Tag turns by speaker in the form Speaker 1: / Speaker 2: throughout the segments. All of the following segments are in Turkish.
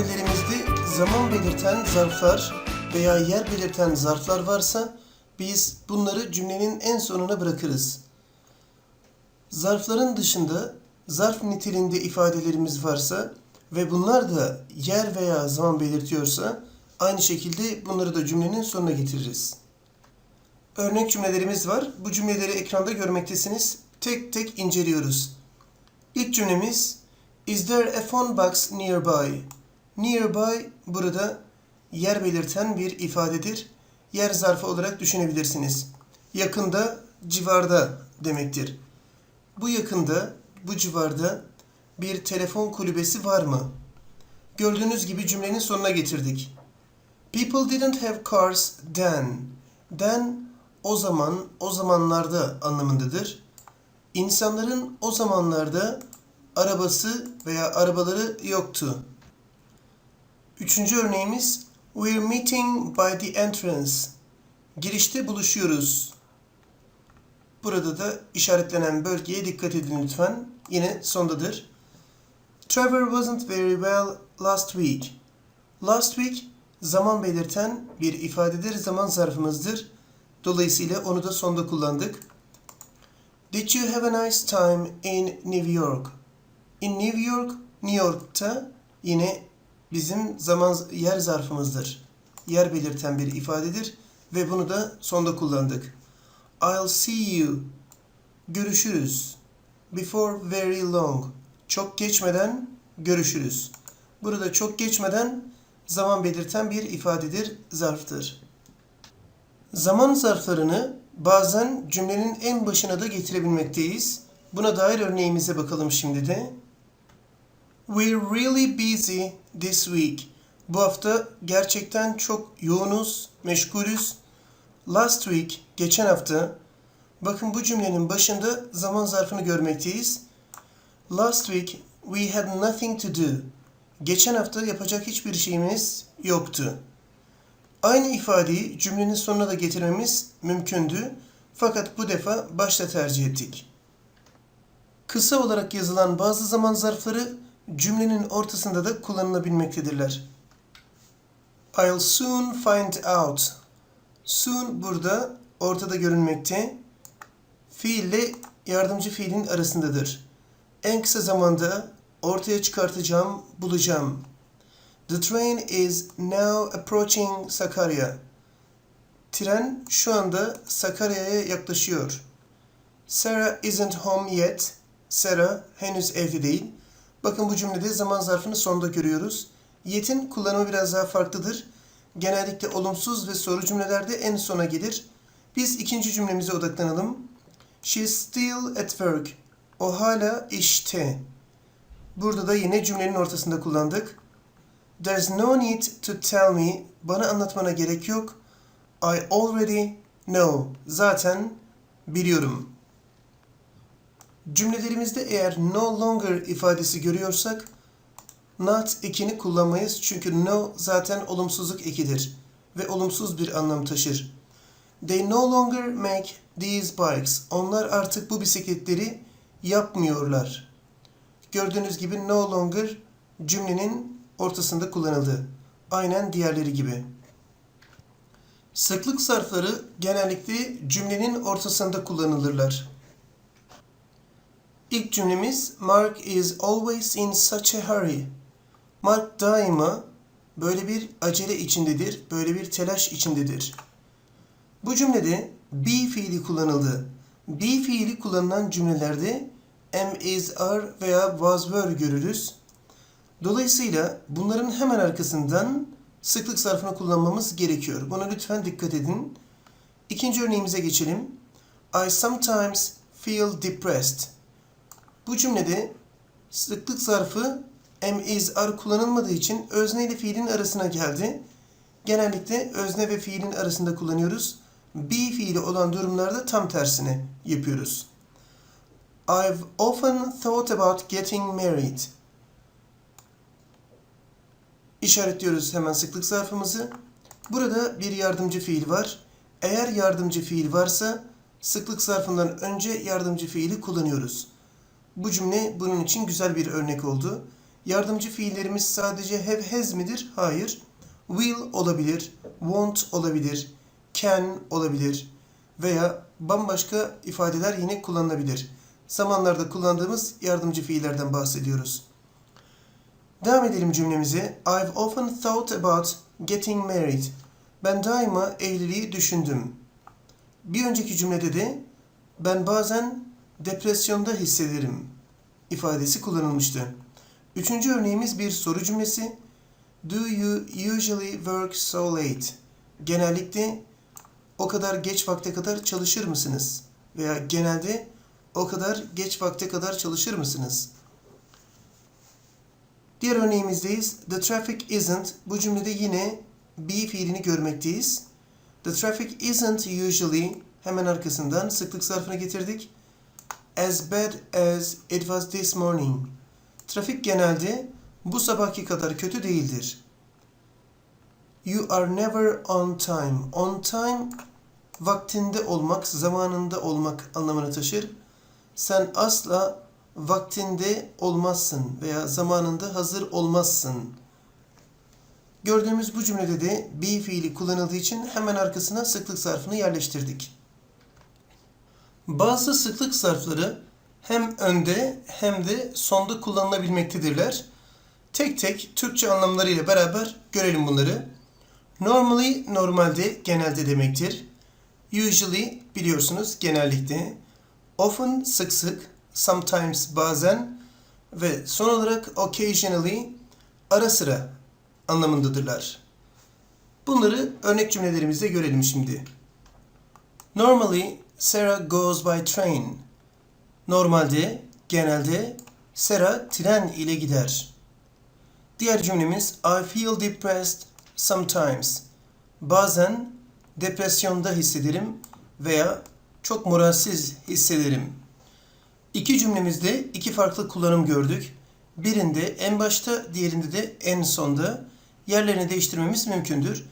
Speaker 1: cümlelerimizde zaman belirten zarflar veya yer belirten zarflar varsa biz bunları cümlenin en sonuna bırakırız. Zarfların dışında zarf niteliğinde ifadelerimiz varsa ve bunlar da yer veya zaman belirtiyorsa aynı şekilde bunları da cümlenin sonuna getiririz. Örnek cümlelerimiz var. Bu cümleleri ekranda görmektesiniz. Tek tek inceliyoruz. İlk cümlemiz Is there a phone box nearby? Nearby burada yer belirten bir ifadedir. Yer zarfı olarak düşünebilirsiniz. Yakında, civarda demektir. Bu yakında, bu civarda bir telefon kulübesi var mı? Gördüğünüz gibi cümlenin sonuna getirdik. People didn't have cars then. Then o zaman, o zamanlarda anlamındadır. İnsanların o zamanlarda arabası veya arabaları yoktu. Üçüncü örneğimiz We're meeting by the entrance. Girişte buluşuyoruz. Burada da işaretlenen bölgeye dikkat edin lütfen. Yine sondadır. Trevor wasn't very well last week. Last week zaman belirten bir ifadedir, zaman zarfımızdır. Dolayısıyla onu da sonda kullandık. Did you have a nice time in New York? In New York, New York'ta yine bizim zaman yer zarfımızdır. Yer belirten bir ifadedir ve bunu da sonda kullandık. I'll see you. Görüşürüz. Before very long. Çok geçmeden görüşürüz. Burada çok geçmeden zaman belirten bir ifadedir, zarftır. Zaman zarflarını bazen cümlenin en başına da getirebilmekteyiz. Buna dair örneğimize bakalım şimdi de. We're really busy this week. Bu hafta gerçekten çok yoğunuz, meşgulüz. Last week, geçen hafta. Bakın bu cümlenin başında zaman zarfını görmekteyiz. Last week we had nothing to do. Geçen hafta yapacak hiçbir şeyimiz yoktu. Aynı ifadeyi cümlenin sonuna da getirmemiz mümkündü. Fakat bu defa başta tercih ettik. Kısa olarak yazılan bazı zaman zarfları cümlenin ortasında da kullanılabilmektedirler. I'll soon find out. Soon burada ortada görünmekte. Fiille yardımcı fiilin arasındadır. En kısa zamanda ortaya çıkartacağım, bulacağım. The train is now approaching Sakarya. Tren şu anda Sakarya'ya yaklaşıyor. Sarah isn't home yet. Sarah henüz evde değil. Bakın bu cümlede zaman zarfını sonda görüyoruz. Yet'in kullanımı biraz daha farklıdır. Genellikle olumsuz ve soru cümlelerde en sona gelir. Biz ikinci cümlemize odaklanalım. She's still at work. O hala işte. Burada da yine cümlenin ortasında kullandık. There's no need to tell me. Bana anlatmana gerek yok. I already know. Zaten biliyorum. Cümlelerimizde eğer no longer ifadesi görüyorsak not ekini kullanmayız. Çünkü no zaten olumsuzluk ekidir ve olumsuz bir anlam taşır. They no longer make these bikes. Onlar artık bu bisikletleri yapmıyorlar. Gördüğünüz gibi no longer cümlenin ortasında kullanıldı. Aynen diğerleri gibi. Sıklık zarfları genellikle cümlenin ortasında kullanılırlar. İlk cümlemiz Mark is always in such a hurry. Mark daima böyle bir acele içindedir, böyle bir telaş içindedir. Bu cümlede be fiili kullanıldı. Be fiili kullanılan cümlelerde am, is, are veya was, were görürüz. Dolayısıyla bunların hemen arkasından sıklık zarfını kullanmamız gerekiyor. Buna lütfen dikkat edin. İkinci örneğimize geçelim. I sometimes feel depressed. Bu cümlede sıklık zarfı am, is, are kullanılmadığı için özne ile fiilin arasına geldi. Genellikle özne ve fiilin arasında kullanıyoruz. Be fiili olan durumlarda tam tersini yapıyoruz. I've often thought about getting married. İşaretliyoruz hemen sıklık zarfımızı. Burada bir yardımcı fiil var. Eğer yardımcı fiil varsa sıklık zarfından önce yardımcı fiili kullanıyoruz. Bu cümle bunun için güzel bir örnek oldu. Yardımcı fiillerimiz sadece have has midir? Hayır. Will olabilir, won't olabilir, can olabilir veya bambaşka ifadeler yine kullanılabilir. Zamanlarda kullandığımız yardımcı fiillerden bahsediyoruz. Devam edelim cümlemize. I've often thought about getting married. Ben daima evliliği düşündüm. Bir önceki cümlede de ben bazen depresyonda hissederim ifadesi kullanılmıştı. Üçüncü örneğimiz bir soru cümlesi. Do you usually work so late? Genellikle o kadar geç vakte kadar çalışır mısınız? Veya genelde o kadar geç vakte kadar çalışır mısınız? Diğer örneğimizdeyiz. The traffic isn't. Bu cümlede yine be fiilini görmekteyiz. The traffic isn't usually hemen arkasından sıklık zarfını getirdik. As bad as it was this morning. Trafik genelde bu sabahki kadar kötü değildir. You are never on time. On time vaktinde olmak, zamanında olmak anlamını taşır. Sen asla vaktinde olmazsın veya zamanında hazır olmazsın. Gördüğümüz bu cümlede de be fiili kullanıldığı için hemen arkasına sıklık zarfını yerleştirdik. Bazı sıklık zarfları hem önde hem de sonda kullanılabilmektedirler. Tek tek Türkçe anlamlarıyla beraber görelim bunları. Normally normalde genelde demektir. Usually biliyorsunuz genellikle. Often sık sık, sometimes bazen ve son olarak occasionally ara sıra anlamındadırlar. Bunları örnek cümlelerimizde görelim şimdi. Normally Sarah goes by train. Normalde, genelde Sarah tren ile gider. Diğer cümlemiz I feel depressed sometimes. Bazen depresyonda hissederim veya çok moralsiz hissederim. İki cümlemizde iki farklı kullanım gördük. Birinde en başta, diğerinde de en sonda yerlerini değiştirmemiz mümkündür.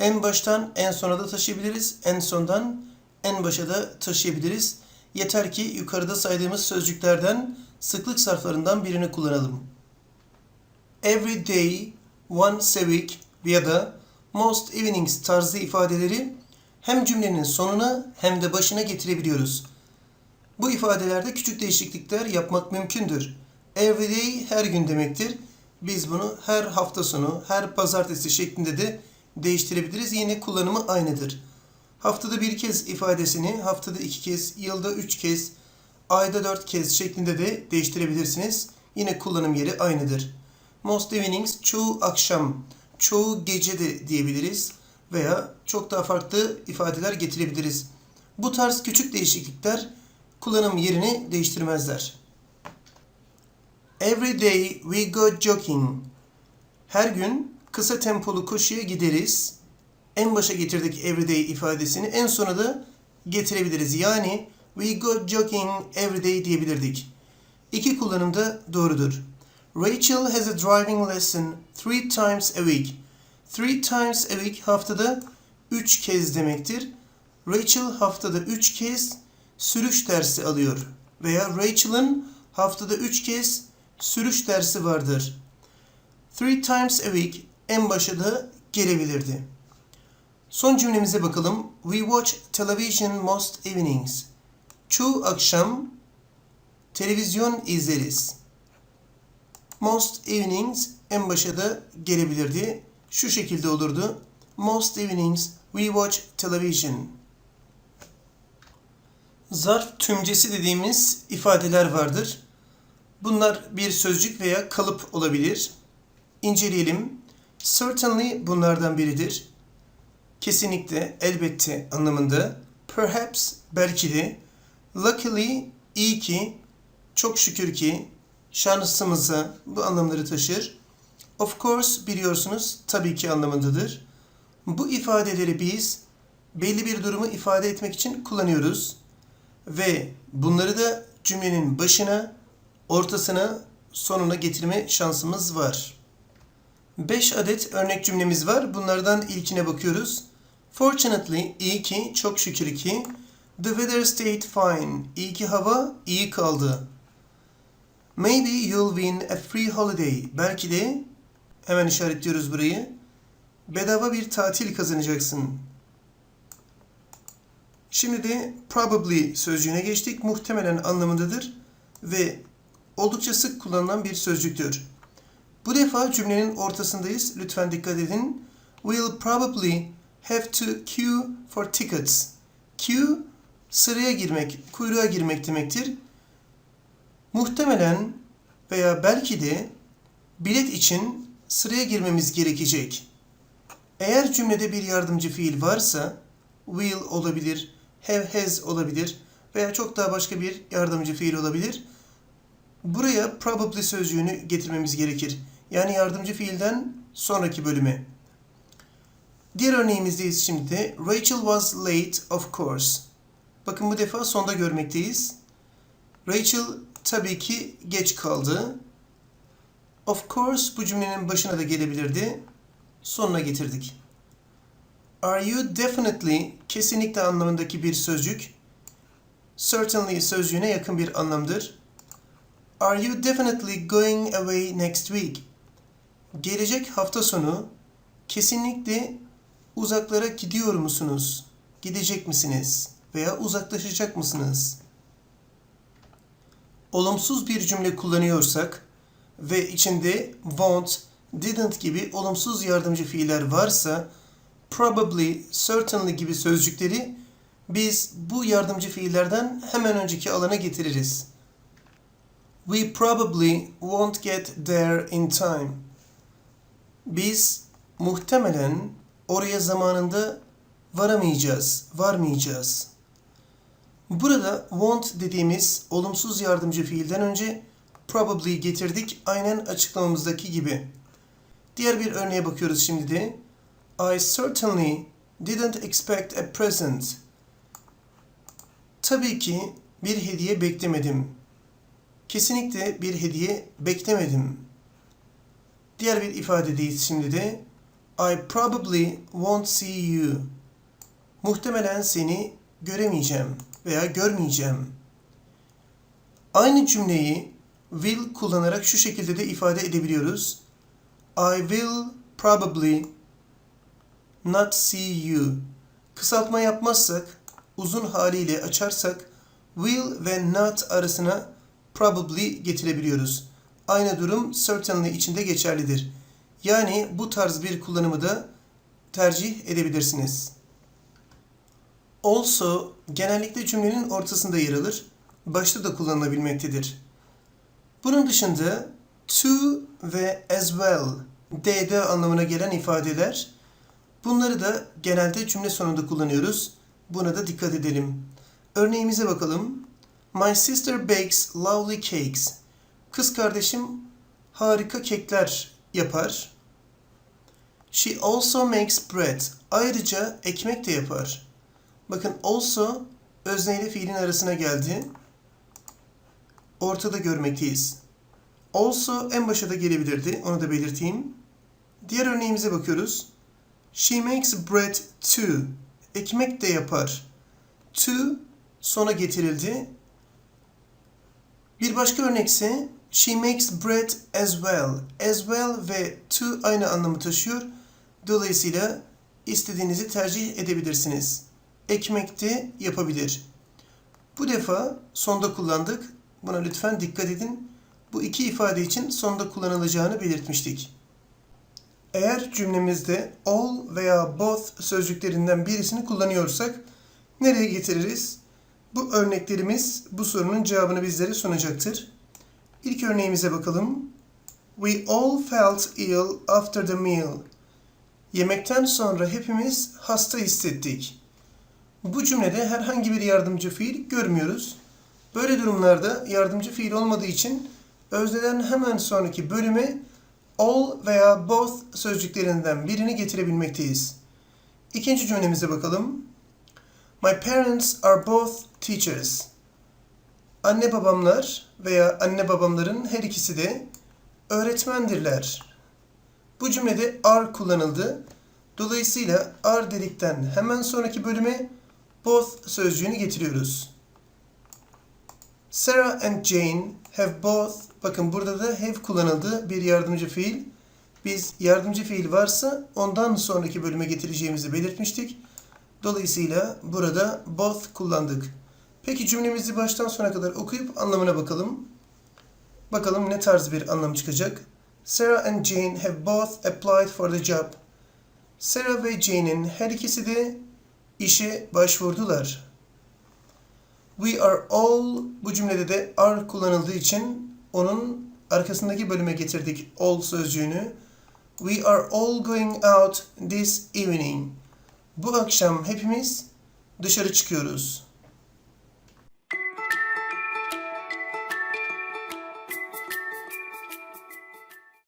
Speaker 1: En baştan en sona da taşıyabiliriz. En sondan en başa da taşıyabiliriz. Yeter ki yukarıda saydığımız sözcüklerden sıklık sarflarından birini kullanalım. Every day, once a week ya da most evenings tarzı ifadeleri hem cümlenin sonuna hem de başına getirebiliyoruz. Bu ifadelerde küçük değişiklikler yapmak mümkündür. Every day her gün demektir. Biz bunu her hafta sonu, her pazartesi şeklinde de değiştirebiliriz. Yine kullanımı aynıdır. Haftada bir kez ifadesini haftada iki kez, yılda üç kez, ayda dört kez şeklinde de değiştirebilirsiniz. Yine kullanım yeri aynıdır. Most evenings çoğu akşam, çoğu gece de diyebiliriz veya çok daha farklı ifadeler getirebiliriz. Bu tarz küçük değişiklikler kullanım yerini değiştirmezler. Every day we go jogging. Her gün kısa tempolu koşuya gideriz. En başa getirdik everyday ifadesini. En sona da getirebiliriz. Yani we go jogging every day diyebilirdik. İki kullanımda doğrudur. Rachel has a driving lesson three times a week. Three times a week haftada üç kez demektir. Rachel haftada üç kez sürüş dersi alıyor. Veya Rachel'ın haftada üç kez sürüş dersi vardır. Three times a week en başa da gelebilirdi. Son cümlemize bakalım. We watch television most evenings. Çoğu akşam televizyon izleriz. Most evenings en başa da gelebilirdi. Şu şekilde olurdu. Most evenings we watch television. Zarf tümcesi dediğimiz ifadeler vardır. Bunlar bir sözcük veya kalıp olabilir. İnceleyelim. Certainly bunlardan biridir. Kesinlikle, elbette anlamında. Perhaps, belki de. Luckily, iyi ki. Çok şükür ki. Şansımıza bu anlamları taşır. Of course biliyorsunuz tabii ki anlamındadır. Bu ifadeleri biz belli bir durumu ifade etmek için kullanıyoruz. Ve bunları da cümlenin başına, ortasına, sonuna getirme şansımız var. 5 adet örnek cümlemiz var. Bunlardan ilkine bakıyoruz. Fortunately, iyi ki, çok şükür ki. The weather stayed fine. İyi ki hava iyi kaldı. Maybe you'll win a free holiday. Belki de hemen işaretliyoruz burayı. Bedava bir tatil kazanacaksın. Şimdi de probably sözcüğüne geçtik. Muhtemelen anlamındadır ve oldukça sık kullanılan bir sözcüktür. Bu defa cümlenin ortasındayız. Lütfen dikkat edin. We'll probably have to queue for tickets. Queue sıraya girmek, kuyruğa girmek demektir. Muhtemelen veya belki de bilet için sıraya girmemiz gerekecek. Eğer cümlede bir yardımcı fiil varsa will olabilir, have has olabilir veya çok daha başka bir yardımcı fiil olabilir. Buraya probably sözcüğünü getirmemiz gerekir. Yani yardımcı fiilden sonraki bölüme. Diğer örneğimizdeyiz şimdi. Rachel was late of course. Bakın bu defa sonda görmekteyiz. Rachel tabii ki geç kaldı. Of course bu cümlenin başına da gelebilirdi. Sonuna getirdik. Are you definitely kesinlikle anlamındaki bir sözcük. Certainly sözcüğüne yakın bir anlamdır. Are you definitely going away next week? Gelecek hafta sonu kesinlikle uzaklara gidiyor musunuz? Gidecek misiniz? Veya uzaklaşacak mısınız? Olumsuz bir cümle kullanıyorsak ve içinde won't, didn't gibi olumsuz yardımcı fiiller varsa probably, certainly gibi sözcükleri biz bu yardımcı fiillerden hemen önceki alana getiririz. We probably won't get there in time. Biz muhtemelen oraya zamanında varamayacağız, varmayacağız. Burada won't dediğimiz olumsuz yardımcı fiilden önce probably getirdik aynen açıklamamızdaki gibi. Diğer bir örneğe bakıyoruz şimdi de. I certainly didn't expect a present. Tabii ki bir hediye beklemedim. Kesinlikle bir hediye beklemedim. Diğer bir ifadedeyiz şimdi de. I probably won't see you. Muhtemelen seni göremeyeceğim veya görmeyeceğim. Aynı cümleyi will kullanarak şu şekilde de ifade edebiliyoruz. I will probably not see you. Kısaltma yapmazsak, uzun haliyle açarsak will ve not arasına probably getirebiliyoruz. Aynı durum certainly içinde geçerlidir. Yani bu tarz bir kullanımı da tercih edebilirsiniz. Also genellikle cümlenin ortasında yer alır, başta da kullanılabilmektedir. Bunun dışında to ve as well, dd anlamına gelen ifadeler, bunları da genelde cümle sonunda kullanıyoruz. Buna da dikkat edelim. Örneğimize bakalım. My sister bakes lovely cakes. Kız kardeşim harika kekler yapar. She also makes bread. Ayrıca ekmek de yapar. Bakın also özne ile fiilin arasına geldi. Ortada görmekteyiz. Also en başa da gelebilirdi. Onu da belirteyim. Diğer örneğimize bakıyoruz. She makes bread too. Ekmek de yapar. To sona getirildi. Bir başka örnekse she makes bread as well. As well ve to aynı anlamı taşıyor. Dolayısıyla istediğinizi tercih edebilirsiniz. Ekmek de yapabilir. Bu defa sonda kullandık. Buna lütfen dikkat edin. Bu iki ifade için sonda kullanılacağını belirtmiştik. Eğer cümlemizde all veya both sözcüklerinden birisini kullanıyorsak nereye getiririz? Bu örneklerimiz bu sorunun cevabını bizlere sunacaktır. İlk örneğimize bakalım. We all felt ill after the meal. Yemekten sonra hepimiz hasta hissettik. Bu cümlede herhangi bir yardımcı fiil görmüyoruz. Böyle durumlarda yardımcı fiil olmadığı için özneden hemen sonraki bölüme all veya both sözcüklerinden birini getirebilmekteyiz. İkinci cümlemize bakalım. My parents are both teachers. Anne babamlar veya anne babamların her ikisi de öğretmendirler. Bu cümlede are kullanıldı. Dolayısıyla are dedikten hemen sonraki bölüme both sözcüğünü getiriyoruz. Sarah and Jane have both, bakın burada da have kullanıldı bir yardımcı fiil. Biz yardımcı fiil varsa ondan sonraki bölüme getireceğimizi belirtmiştik. Dolayısıyla burada both kullandık. Peki cümlemizi baştan sona kadar okuyup anlamına bakalım. Bakalım ne tarz bir anlam çıkacak. Sarah and Jane have both applied for the job. Sarah ve Jane'in her ikisi de işe başvurdular. We are all bu cümlede de are kullanıldığı için onun arkasındaki bölüme getirdik all sözcüğünü. We are all going out this evening. Bu akşam hepimiz dışarı çıkıyoruz.